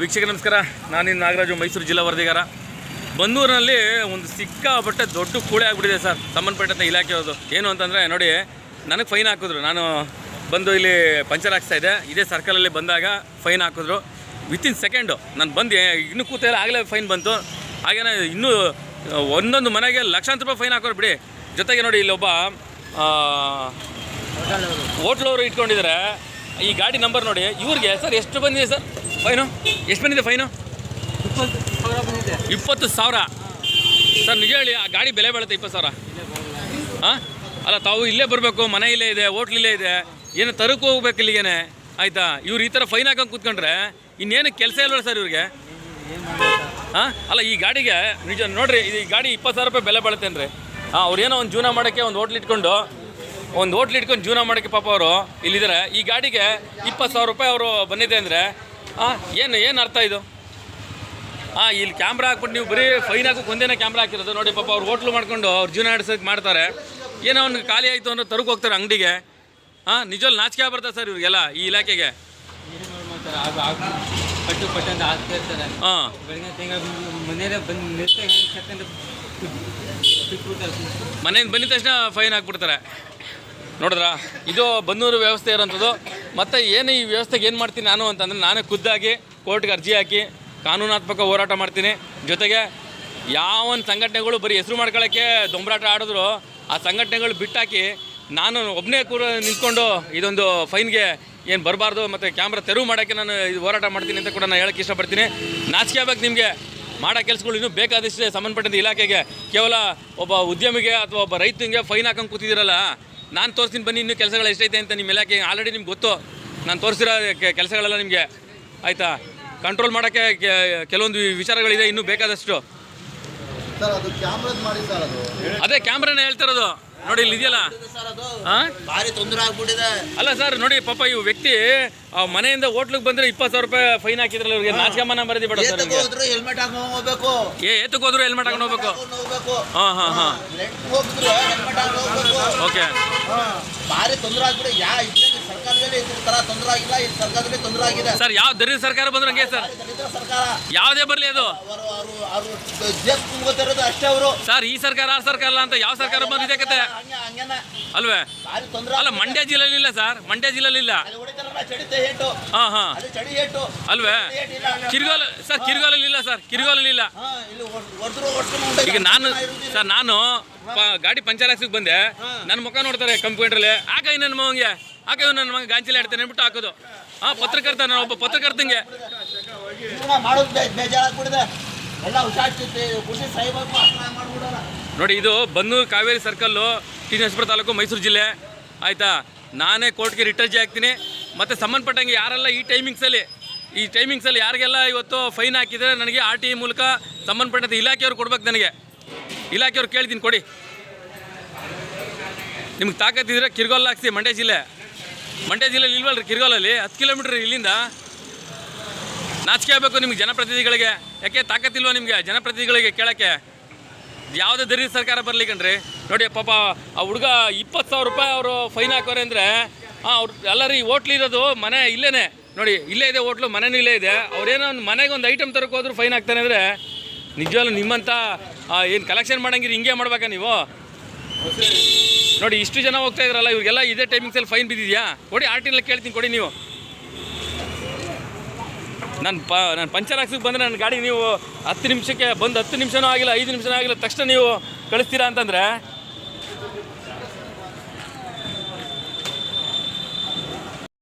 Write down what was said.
ವೀಕ್ಷಕ ನಮಸ್ಕಾರ. ನಾನಿನ್ ನಾಗರಾಜು, ಮೈಸೂರು ಜಿಲ್ಲಾ ವರದಿಗಾರ. ಬಂದೂರಿನಲ್ಲಿ ಒಂದು ಸಿಕ್ಕಾಪಟ್ಟೆ ದೊಡ್ಡ ಕೂಳೆ ಆಗ್ಬಿಟ್ಟಿದೆ ಸರ್ ಸಂಬಂಧಪಟ್ಟಂಥ ಇಲಾಖೆಯವರು ಏನು ಅಂತಂದರೆ, ನೋಡಿ, ನನಗೆ ಫೈನ್ ಹಾಕಿದ್ರು. ನಾನು ಬಂದು ಇಲ್ಲಿ ಪಂಚರ್ ಹಾಕ್ಸ್ತಾ ಇದ್ದೆ. ಇದೇ ಸರ್ಕಲಲ್ಲಿ ಬಂದಾಗ ಫೈನ್ ಹಾಕಿದ್ರು. ವಿತಿನ್ ಸೆಕೆಂಡು ನಾನು ಬಂದು ಇನ್ನೂ ಕೂತಿಲ್ಲ ಆಗಲೇ ಫೈನ್ ಬಂತು. ಹಾಗೇನೆ, ಇನ್ನೂ ಒಂದೊಂದು ಮನೆಗೆ ಲಕ್ಷಾಂತರ ರೂಪಾಯಿ ಫೈನ್ ಹಾಕೋರು, ಬಿಡಿ. ಜೊತೆಗೆ ನೋಡಿ ಇಲ್ಲೊಬ್ಬ ಹೋಟ್ಲವರು ಇಟ್ಕೊಂಡಿದ್ದಾರೆ. ಈ ಗಾಡಿ ನಂಬರ್ ನೋಡಿ, ಇವ್ರಿಗೆ, ಸರ್, ಎಷ್ಟು ಬಂದಿದೆ ಸರ್? ಫೈನು? ಎಷ್ಟು ಬಂದಿದೆ ಫೈನು? ಇಪ್ಪತ್ತು ಸಾವಿರ. ಸರ್, ನಿಜ ಹೇಳಿ, ಆ ಗಾಡಿ ಬೆಲೆ ಬೀಳುತ್ತೆ ಇಪ್ಪತ್ತು ಸಾವಿರ. ಹಾಂ? ಅಲ್ಲ, ತಾವು ಇಲ್ಲೇ ಬರಬೇಕು, ಮನೆ ಇಲ್ಲೇ ಇದೆ, ಹೋಟ್ಲ್ ಇಲ್ಲೇ ಇದೆ, ಏನು ತರಕ್ಕೆ ಹೋಗ್ಬೇಕು ಇಲ್ಲಿಗೇನೆ? ಆಯಿತಾ? ಇವ್ರು ಈ ಥರ ಫೈನ್ ಹಾಕೊಂಡು ಕೂತ್ಕೊಂಡ್ರೆ ಇನ್ನೇನು ಕೆಲಸ ಇಲ್ವಲ್ಲ ಸರ್ ಇವ್ರಿಗೆ? ಹಾಂ? ಅಲ್ಲ, ಈ ಗಾಡಿಗೆ, ನಿಜ ನೋಡ್ರಿ ಈ ಗಾಡಿ ಇಪ್ಪತ್ತು ಸಾವಿರ ರೂಪಾಯಿ ಬೆಲೆ ಬಾಳುತ್ತೇನ್ರಿ ಹಾಂ ಅವ್ರೇನೋ ಒಂದು ಜೀವನ ಮಾಡೋಕ್ಕೆ ಒಂದು ಹೋಟ್ಲ್ ಇಟ್ಕೊಂಡು, ಒಂದು ಹೋಟ್ಲ್ ಇಟ್ಕೊಂಡು ಜೀವನ ಮಾಡೋಕ್ಕೆ ಪಾಪ ಅವರು ಇಲ್ಲಿದ್ದಾರೆ ಈ ಗಾಡಿಗೆ ಇಪ್ಪತ್ತು ಸಾವಿರ ರೂಪಾಯಿ ಅವರು ಬಂದಿದೆ ಅಂದರೆ ಹಾಂ ಏನು ಏನು ಅರ್ಥ ಇದು? ಹಾಂ ಇಲ್ಲಿ ಕ್ಯಾಮ್ರಾ ಹಾಕ್ಬಿಟ್ಟು ನೀವು ಬರೀ ಫೈನ್ ಹಾಕೋಕೆ ಒಂದೇನೇ ಕ್ಯಾಮ್ರಾ ಹಾಕಿರೋದು. ನೋಡಿ ಪಾಪ ಅವ್ರು ಹೋಟ್ಲು ಮಾಡ್ಕೊಂಡು ಅವ್ರು ಜೀವನ ನಡೆಸೋಕೆ ಮಾಡ್ತಾರೆ. ಏನೋ ಅವ್ನಿಗೆ ಖಾಲಿ ಆಯಿತು ಅಂದ್ರೆ ತರಕ್ಕೆ ಹೋಗ್ತಾರೆ ಅಂಗಡಿಗೆ. ಹಾಂ ನಿಜವಲ್ಲಿ ನಾಚಿಕೆ ಬರ್ತದೆ ಸರ್ ಇವ್ರಿಗೆಲ್ಲ ಈ ಇಲಾಖೆಗೆ? ಮನೆಯಿಂದ ಬಂದಿದ ತಕ್ಷಣ ಫೈನ್ ಹಾಕ್ಬಿಡ್ತಾರೆ. ನೋಡಿದ್ರಾ? ಇದು ಬನ್ನೂರು ವ್ಯವಸ್ಥೆ ಇರೋಂಥದ್ದು. ಮತ್ತು ಏನು ಈ ವ್ಯವಸ್ಥೆಗೆ ಏನು ಮಾಡ್ತೀನಿ ನಾನು ಅಂತಂದರೆ ನಾನೇ ಖುದ್ದಾಗಿ ಕೋರ್ಟ್ಗೆ ಅರ್ಜಿ ಹಾಕಿ ಕಾನೂನಾತ್ಮಕ ಹೋರಾಟ ಮಾಡ್ತೀನಿ. ಜೊತೆಗೆ ಯಾವೊಂದು ಸಂಘಟನೆಗಳು ಬರೀ ಹೆಸರು ಮಾಡ್ಕೊಳ್ಳೋಕ್ಕೆ ದೊಂಬರಾಟ ಆಡಿದ್ರು, ಆ ಸಂಘಟನೆಗಳು ಬಿಟ್ಟಾಕಿ ನಾನು ಒಬ್ಬನೇ ಕೂರ ನಿಂತ್ಕೊಂಡು ಇದೊಂದು ಫೈನ್ಗೆ ಏನು ಬರಬಾರ್ದು ಮತ್ತು ಕ್ಯಾಮ್ರಾ ತೆರವು ಮಾಡೋಕ್ಕೆ ನಾನು ಇದು ಹೋರಾಟ ಮಾಡ್ತೀನಿ ಅಂತ ಕೂಡ ನಾನು ಹೇಳೋಕ್ಕೆ ಇಷ್ಟಪಡ್ತೀನಿ. ನಾಚಿಕೆ ಆಗಬೇಕು ನಿಮಗೆ. ಮಾಡೋ ಕೆಲಸಗಳು ಇನ್ನೂ ಬೇಕಾದಷ್ಟೇ ಸಂಬಂಧಪಟ್ಟಂಥ ಇಲಾಖೆಗೆ. ಕೇವಲ ಒಬ್ಬ ಉದ್ಯಮಿಗೆ ಅಥವಾ ಒಬ್ಬ ರೈತನಿಗೆ ಫೈನ್ ಹಾಕೊಂಡು ಕೂತಿದ್ದೀರಲ್ಲ ನಾನು ತೋರಿಸ್ತೀನಿ ಬನ್ನಿ ಇನ್ನೂ ಕೆಲಸಗಳು ಎಷ್ಟೈತೆ ಅಂತ ನಿಮ್ಮ ಇಲಾಖೆ ಆಲ್ರೆಡಿ ನಿಮ್ಗೆ ಗೊತ್ತು. ನಾನು ತೋರಿಸಿರೋ ಕೆಲಸಗಳೆಲ್ಲ ನಿಮಗೆ ಆಯಿತಾ? ಕಂಟ್ರೋಲ್ ಮಾಡೋಕ್ಕೆ ಕೆಲವೊಂದು ವಿಚಾರಗಳಿದೆ ಇನ್ನೂ ಬೇಕಾದಷ್ಟು. ಅದೇ ಕ್ಯಾಮ್ರಾನೇ ಹೇಳ್ತಿರೋದು ನೋಡಿ ಇಲ್ಲಿ ಇದೆಯಲ್ಲ? ಭಾರಿ ತೊಂದರೆ ಆಗ್ಬಿಟ್ಟಿದೆ. ಅಲ್ಲ ಸರ್ ನೋಡಿ ಪಾಪ ಈ ವ್ಯಕ್ತಿ ಆ ಮನೆಯಿಂದ ಹೋಟ್ಲಿಗೆ ಬಂದ್ರೆ ಇಪ್ಪತ್ತು ಸಾವಿರ ರೂಪಾಯಿ ಫೈನ್ ಹಾಕಿದ್ರಲ್ಲ ಇವ್ರಿಗೆ. ನಾಚಿಕಮ್ಮನ ಬರದಿ ಬೇಡ ಸರ್ ಹೋದ್ರು ಹೆಲ್ಮೆಟ್ ಹಾಕೊಂಡು ಹೋಗ್ಬೇಕು. ಏ ಏತಕ್ಕೆ ಹೋದ್ರು ಹೆಲ್ಮೆಟ್ ಹಾಕೊಂಡು ಹೋಗ್ಬೇಕು? ಹಾಂ ಹಾಂ ಹಾಂ. ಓಕೆ. ಭಾರಿ ತೊಂದರೆ ಆಗ್ಬಿಡಿ ಯಾ ಸರ್ಕಾರದಲ್ಲಿ ಇದ್ರ ತರ ತೊಂದರೆ ಆಗಿಲ್ಲ ಈ ಸರ್ಕಾರದಲ್ಲಿ ತೊಂದರೆ ಆಗಿದೆ. ಸರ್ ಯಾವ ದರಿದ್ರ ಸರ್ಕಾರ ಬಂದ್ರೆ ಹಂಗೆ ಸರ್? ಸರ್ಕಾರ. ಯಾವುದೇ ಬರಲಿ ಅದು. ಅವರು ಅವರು ಅವರು ಜೇಬ್ ತುಂಬೋತಿರೋದು ಅಷ್ಟೇ ಅವರು. ಸರ್ ಈ ಸರ್ಕಾರ ಆ ಸರ್ಕಾರ ಅಲ್ಲ ಅಂತ ಯಾವ ಸರ್ಕಾರ ಬಂದಿದೆ ಕತೆ? ಹಂಗೆ ಹಂಗೇನ. ಅಲ್ವೇ? ಭಾರಿ ತೊಂದರೆ ಅಲ್ಲ ಮಂಡ್ಯ ಜಿಲ್ಲೆಯಲ್ಲಿ ಇಲ್ಲ ಸರ್ ಮಂಡ್ಯ ಜಿಲ್ಲೆಯಲ್ಲಿ ಇಲ್ಲ. ಅಲ್ಲಿ ಹೊಡಿತಾರಲ್ಲ ಚಡಿತೆ ಏಟು. ಹಾ ಹಾ. ಅಲ್ಲಿ ಚಡಿ ಏಟು. ಅಲ್ವೇ? ಏಟ್ ಇಲ್ಲ. ಕಿರ್ಗಾಲ ಸರ್ ಕಿರ್ಗಾಲಲ್ಲಿ ಇಲ್ಲ ಸರ್ ಕಿರ್ಗಾಲಲ್ಲಿ ಇಲ್ಲ. ಹಾ ಇಲ್ಲಿ ಹೊಡೆದ್ರು ಹೊಡ್ಕೊಂಡು ಈಗ ನಾನು ಸರ್ ನಾನು ಪ- ಗಾಡಿ ಪಂಚರ್ ಹಾಕ್ಸಕ್ಕೆ ಬಂದೆ. ನನ್ನ ಮುಖ ನೋಡ್ತಾರೆ ಕಂಪ್ಯೂಟ್ರಲ್ಲಿ. ಆಗ ನನ್ನ ಮಗಂಗೆ ಇವ್ ನನ್ನ ಮಗ ಗಾಂಚಿಲಿ ಆಡ್ತೇನೆ ಅಂದ್ಬಿಟ್ಟು ಹಾಕೋದು. ಆ ಪತ್ರಕರ್ತ ನಾನು ಒಬ್ಬ ಪತ್ರಕರ್ತಂಗೆ. ನೋಡಿ ಇದು ಬನ್ನೂರು ಕಾವೇರಿ ಸರ್ಕಲ್ಲು ಟಿ ನರಸೀಪುರ ತಾಲೂಕು ಮೈಸೂರು ಜಿಲ್ಲೆ. ಆಯ್ತಾ? ನಾನೇ ಕೋರ್ಟ್ಗೆ ರಿಟರ್ಜಿ ಹಾಕ್ತೀನಿ. ಮತ್ತು ಸಂಬಂಧಪಟ್ಟಂಗೆ ಯಾರೆಲ್ಲ ಈ ಟೈಮಿಂಗ್ಸಲ್ಲಿ ಈ ಟೈಮಿಂಗ್ಸಲ್ಲಿ ಯಾರಿಗೆಲ್ಲ ಇವತ್ತು ಫೈನ್ ಹಾಕಿದರೆ ನನಗೆ ಆರ್ ಟಿ ಐ ಮೂಲಕ ಸಂಬಂಧಪಟ್ಟಂತೆ ಇಲಾಖೆಯವ್ರು ಕೊಡ್ಬೇಕು ನನಗೆ. ಇಲಾಖೆಯವ್ರು ಕೇಳ್ತೀನಿ ಕೊಡಿ. ನಿಮ್ಗೆ ತಾಕತ್ತಿದ್ರೆ ಕಿರ್ಗೋಲ್ ಹಾಕ್ಸಿ ಮಂಡ್ಯ ಜಿಲ್ಲೆ. ಮಂಡ್ಯ ಜಿಲ್ಲೆಯಲ್ಲಿ ಇಲ್ವಲ್ರಿ? ಕಿರ್ಗೋಲಲ್ಲಿ? ಹತ್ತು ಕಿಲೋಮೀಟ್ರ್ ಇಲ್ಲಿಂದ ನಾಚಿಕೆ ಆಗಬೇಕು ನಿಮ್ಗೆ ಜನಪ್ರತಿನಿಧಿಗಳಿಗೆ. ಯಾಕೆ ತಾಕತ್ತಿಲ್ವಾ ನಿಮಗೆ ಜನಪ್ರತಿನಿಧಿಗಳಿಗೆ ಕೇಳೋಕ್ಕೆ? ಯಾವುದೇ ದರಿ ಸರ್ಕಾರ ಬರಲಿ ಕಣ್ರಿ ನೋಡಿ, ಪಾಪ ಆ ಹುಡುಗ ಇಪ್ಪತ್ತು ಸಾವಿರ ರೂಪಾಯಿ ಅವರು ಫೈನ್ ಹಾಕೋರೆ ಅಂದರೆ ಹಾಂ ಅವ್ರು ಎಲ್ಲರೂ ಈ ಇರೋದು ಮನೆ ಇಲ್ಲೇನೆ. ನೋಡಿ, ಇಲ್ಲೇ ಇದೆ ಹೋಟ್ಲು, ಮನೆನೂ ಇಲ್ಲೇ ಇದೆ. ಅವ್ರೇನೋ ಒಂದು ಮನೆಗೆ ಒಂದು ಐಟಮ್ ತರಕ್ಕೆ ಹೋದ್ರು ಫೈನ್ ಹಾಕ್ತಾನೆ ಅಂದರೆ, ನಿಜವಾಗ್ಲೂ ನಿಮ್ಮಂಥ ಏನು ಕಲೆಕ್ಷನ್ ಮಾಡಂಗಿರಿ ಹಿಂಗೆ ಮಾಡ್ಬೇಕಾ ನೀವು? ನೋಡಿ, ಇಷ್ಟು ಜನ ಹೋಗ್ತಾ ಇದ್ರಲ್ಲ, ಇವ್ರಿಗೆಲ್ಲ ಇದೇ ಟೈಮಿಂಗ್ಸಲ್ಲಿ ಫೈನ್ ಬಿದ್ದಿದ್ಯಾ? ಕೊಡಿ, ಆರ್ ಟಿನಲ್ಲಿ ಕೇಳ್ತೀನಿ, ಕೊಡಿ ನೀವು. ನಾನು ಪ, ನಾನು ಪಂಚರ್ ಹಾಕ್ಸಕ್ಕೆ ಬಂದರೆ ನನ್ನ ಗಾಡಿ ನೀವು ಹತ್ತು ನಿಮಿಷಕ್ಕೆ ಬಂದು ಹತ್ತು ನಿಮಿಷನೂ ಆಗಿಲ್ಲ, ಐದು ನಿಮಿಷನೂ ಆಗಿಲ್ಲ, ತಕ್ಷಣ ನೀವು ಕಳಿಸ್ತೀರಾ ಅಂತಂದರೆ